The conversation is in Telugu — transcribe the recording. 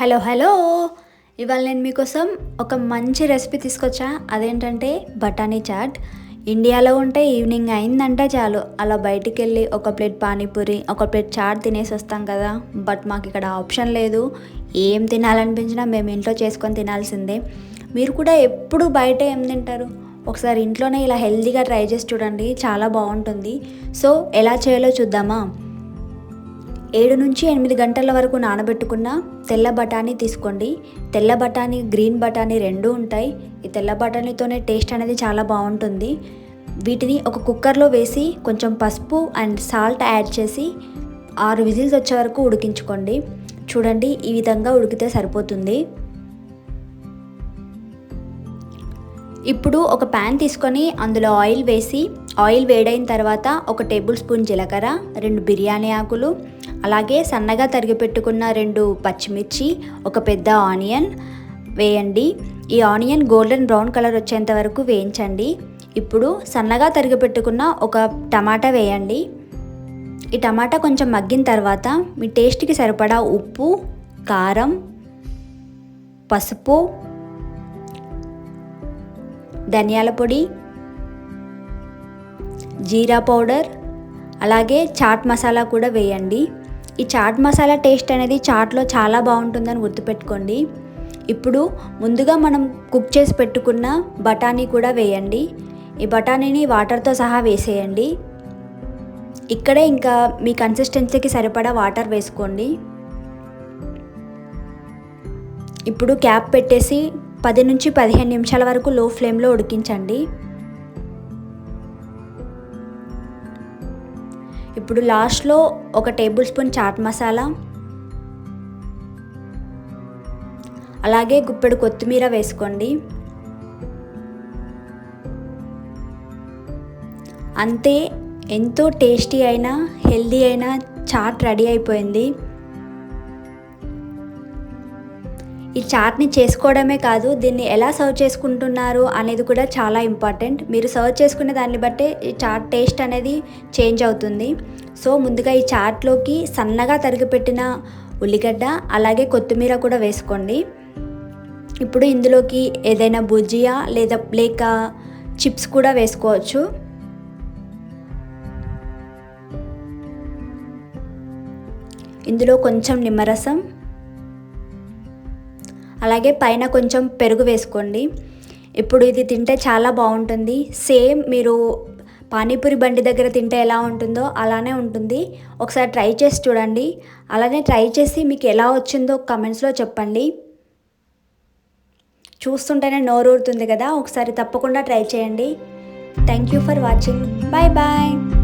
Hello hello. ఇవాళ నేను మీకోసం ఒక మంచి రెసిపీ తీసుకొచ్చా. అదేంటంటే బఠానీ చాట్. ఇండియాలో ఉంటే ఈవినింగ్ అయిందంటే చాలు. అలా బయటికి వెళ్ళి ఒక ప్లేట్ పానీపూరి ఒక ప్లేట్ చాట్ తినేసి వస్తాం కదా. బట్ మాకు ఇక్కడ ఆప్షన్ లేదు. ఏం తినాలనిపించినా మేము ఇంట్లో చేసుకొని తినాల్సిందే. మీరు కూడా ఎప్పుడు బయట ఏం తింటారు? ఒకసారి ఇంట్లోనే ఇలా హెల్తీగా ట్రై చేసి చూడండి. చాలా బాగుంటుంది. సో ఎలా చేయాలో చూద్దామా? ఏడు నుంచి ఎనిమిది గంటల వరకు నానబెట్టుకున్న తెల్ల బఠానీ తీసుకోండి. తెల్ల బఠానీ గ్రీన్ బఠానీ రెండు ఉంటాయి. ఈ తెల్ల బఠానీతోనే టేస్ట్ అనేది చాలా బాగుంటుంది. వీటిని ఒక కుక్కర్లో వేసి కొంచెం పసుపు అండ్ సాల్ట్ యాడ్ చేసి ఆరు విజిల్స్ వచ్చే వరకు ఉడికించుకోండి. చూడండి ఈ విధంగా ఉడికితే సరిపోతుంది. ఇప్పుడు ఒక ప్యాన్ తీసుకొని అందులో ఆయిల్ వేసి ఆయిల్ వేడైన తర్వాత ఒక టేబుల్ స్పూన్ జీలకర్ర రెండు బిర్యానీ ఆకులు అలాగే సన్నగా తరిగి పెట్టుకున్న రెండు పచ్చిమిర్చి ఒక పెద్ద ఆనియన్ వేయండి. ఈ ఆనియన్ గోల్డెన్ బ్రౌన్ కలర్ వచ్చేంత వరకు వేయించండి. ఇప్పుడు సన్నగా తరిగి పెట్టుకున్న ఒక టమాటా వేయండి. ఈ టమాటా కొంచెం మగ్గిన తర్వాత మీ టేస్ట్కి సరిపడా ఉప్పు కారం పసుపు ధనియాల పొడి జీరా పౌడర్ అలాగే చాట్ మసాలా కూడా వేయండి. ఈ చాట్ మసాలా టేస్ట్ అనేది చాట్లో చాలా బాగుంటుందని గుర్తుపెట్టుకోండి. ఇప్పుడు ముందుగా మనం కుక్ చేసి పెట్టుకున్న బఠానీ కూడా వేయండి. ఈ బఠానీని వాటర్తో సహా వేసేయండి. ఇక్కడే ఇంకా మీ కన్సిస్టెన్సీకి సరిపడా వాటర్ వేసుకోండి. ఇప్పుడు క్యాప్ పెట్టేసి పది నుంచి పదిహేను నిమిషాల వరకు లో ఫ్లేమ్లో ఉడికించండి. ఇప్పుడు లాస్ట్లో ఒక టేబుల్ స్పూన్ చాట్ మసాలా. అలాగే గుప్పెడు కొత్తిమీర వేసుకోండి. అంతే ఎంతో టేస్టీ అయినా హెల్దీ అయినా చాట్ రెడీ అయిపోయింది. ఈ చాట్ని చేసుకోవడమే కాదు దీన్ని ఎలా సర్వ్ చేసుకుంటున్నారు అనేది కూడా చాలా ఇంపార్టెంట్. మీరు సర్వ్ చేసుకునే దాన్ని బట్టే ఈ చాట్ టేస్ట్ అనేది చేంజ్ అవుతుంది. సో ముందుగా ఈ చాట్లోకి సన్నగా తరిగిపెట్టిన ఉల్లిగడ్డ అలాగే కొత్తిమీర కూడా వేసుకోండి. ఇప్పుడు ఇందులోకి ఏదైనా భుజియా లేదా లేక చిప్స్ కూడా వేసుకోవచ్చు. ఇందులో కొంచెం నిమ్మరసం అలాగే పైన కొంచెం పెరుగు వేసుకోండి. ఇప్పుడు ఇది తింటే చాలా బాగుంటుంది. సేమ్ మీరు పానీపూరి బండి దగ్గర తింటే ఎలా ఉంటుందో అలానే ఉంటుంది. ఒకసారి ట్రై చేసి చూడండి. అలానే ట్రై చేసి మీకు ఎలా వచ్చిందో కమెంట్స్లో చెప్పండి. చూస్తుంటేనే నోరూరుతుంది కదా. ఒకసారి తప్పకుండా ట్రై చేయండి. Thank you for watching bye bye